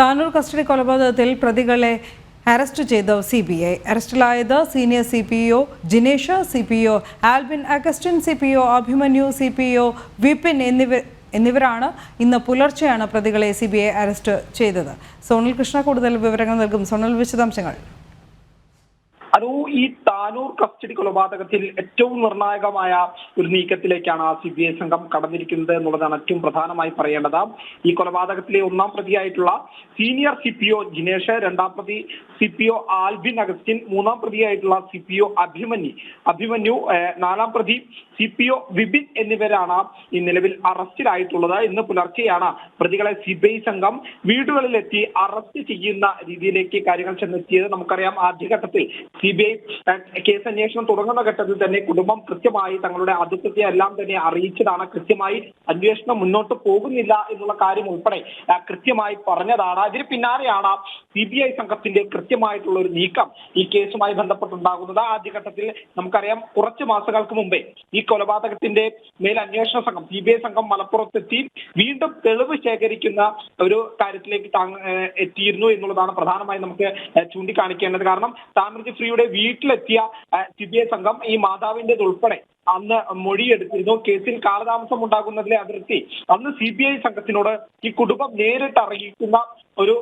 Tanur custody കൊലപാതകത്തിൽ പ്രതികളെ arrest ചെയ്ത സി ബി ഐ അറസ്റ്റിലായത് senior C P O Jinesh C P O Albin Augustine C P O Abhimanyu C P O Vipin എന്നിവർ എന്നിവരാണ് ഇന്ന് പുലർച്ചെയാണ് പ്രതികളെ സി ബി ഐ അറസ്റ്റ് ചെയ്തത്. സോണൽ കൃഷ്ണ കൂടുതൽ വിവരങ്ങൾ നൽകും. സോണൽ വിശദാംശങ്ങൾ. താനൂർ കസ്റ്റഡി കൊലപാതകത്തിൽ ഏറ്റവും നിർണായകമായ ഒരു നീക്കത്തിലേക്കാണ് സി ബി ഐ സംഘം കടന്നിരിക്കുന്നത് എന്നുള്ളതാണ് ഏറ്റവും പ്രധാനമായി പറയേണ്ടത്. ഈ കൊലപാതകത്തിലെ ഒന്നാം പ്രതിയായിട്ടുള്ള senior C P O Jinesh രണ്ടാം പ്രതി C P O Albin Augustine മൂന്നാം പ്രതിയായിട്ടുള്ള C P O Abhimanyu. Abhimanyu നാലാം പ്രതി സി പി ഒ വിപിൻ എന്നിവരാണ് ഈ നിലവിൽ അറസ്റ്റിലായിട്ടുള്ളത്. ഇന്ന് പുലർച്ചെയാണ് പ്രതികളെ സി ബി ഐ സംഘം വീടുകളിലെത്തി അറസ്റ്റ് ചെയ്യുന്ന രീതിയിലേക്ക് കാര്യങ്ങൾ ചെന്നെത്തിയത്. നമുക്കറിയാം ആദ്യഘട്ടത്തിൽ സി ബി ഐ കേസ് അന്വേഷണം തുടങ്ങുന്ന ഘട്ടത്തിൽ തന്നെ കുടുംബം കൃത്യമായി തങ്ങളുടെ അതിർത്തി എല്ലാം തന്നെ അറിയിച്ചതാണ്. കൃത്യമായി അന്വേഷണം മുന്നോട്ട് പോകുന്നില്ല എന്നുള്ള കാര്യം ഉൾപ്പെടെ കൃത്യമായി പറഞ്ഞതാണ്. അതിന് പിന്നാലെയാണ് സി ബി ഐ സംഘത്തിന്റെ കൃത്യമായിട്ടുള്ള ഒരു നീക്കം ഈ കേസുമായി ബന്ധപ്പെട്ടുണ്ടാകുന്നത്. ആദ്യഘട്ടത്തിൽ നമുക്കറിയാം കുറച്ച് മാസങ്ങൾക്ക് മുമ്പേ ഈ കൊലപാതകത്തിന്റെ മേൽ അന്വേഷണ സംഘം സി ബി ഐ സംഘം മലപ്പുറത്തെത്തി വീണ്ടും തെളിവ് ശേഖരിക്കുന്ന ഒരു കാര്യത്തിലേക്ക് എത്തിയിരുന്നു എന്നുള്ളതാണ് പ്രധാനമായും നമുക്ക് ചൂണ്ടിക്കാണിക്കേണ്ടത്. കാരണം താമരജി ഫ്രീയുടെ വീട്ടിലെത്തിയ സി ബി ഐ സംഘം ഈ മാതാവിന്റേത് ഉൾപ്പെടെ അന്ന് മൊഴിയെടുത്തിരുന്നു. കേസിൽ കാലതാമസം ഉണ്ടാകുന്നതിലെ അതിർത്തി അന്ന് സി ബി ഐ സംഘത്തിനോട് ഈ കുടുംബം നേരിട്ട് അറിയിക്കുന്ന ഒരു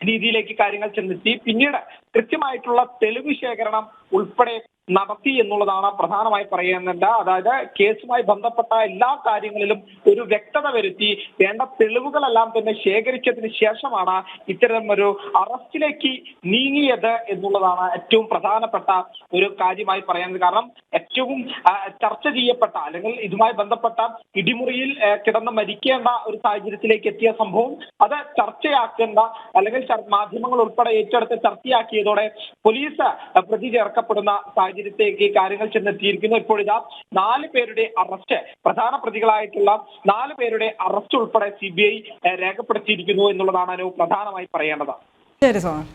രീതിയിലേക്ക് കാര്യങ്ങൾ ചെന്നെത്തി. പിന്നീട് കൃത്യമായിട്ടുള്ള തെളിവ് ശേഖരണം ഉൾപ്പെടെ നടത്തി എന്നുള്ളതാണ് പ്രധാനമായി പറയുന്നത് അതായത് കേസുമായി ബന്ധപ്പെട്ട എല്ലാ കാര്യങ്ങളിലും ഒരു വ്യക്തത വരുത്തി വേണ്ട തെളിവുകളെല്ലാം തന്നെ ശേഖരിച്ചതിന് ശേഷമാണ് ഇത്തരം ഒരു അറസ്റ്റിലേക്ക് നീങ്ങിയത് എന്നുള്ളതാണ് ഏറ്റവും പ്രധാനപ്പെട്ട ഒരു കാര്യമായി പറയുന്നത്. കാരണം ഏറ്റവും ചർച്ച ചെയ്യപ്പെട്ട അല്ലെങ്കിൽ ഇതുമായി ബന്ധപ്പെട്ട ഇടിമുറിയിൽ കിടന്ന് മരിക്കേണ്ട ഒരു സാഹചര്യത്തിലേക്ക് എത്തിയ സംഭവം അത് ചർച്ചയാക്കേണ്ട അല്ലെങ്കിൽ മാധ്യമങ്ങൾ ഉൾപ്പെടെ ഏറ്റെടുത്ത് ചർച്ചയാക്കിയതോടെ പോലീസ് പ്രതി ചേർക്കപ്പെടുന്ന സാഹചര്യത്തിലേക്ക് കാര്യങ്ങൾ ചെന്നെത്തിയിരിക്കുന്നു. ഇപ്പോൾ ഇതാ നാല് പേരുടെ അറസ്റ്റ് പ്രധാന പ്രതികളായിട്ടുള്ള നാല് പേരുടെ അറസ്റ്റ് ഉൾപ്പെടെ സി ബി ഐ രേഖപ്പെടുത്തിയിരിക്കുന്നു എന്നുള്ളതാണ് പ്രധാനമായി പറയേണ്ടത്. ശരി സോണൽ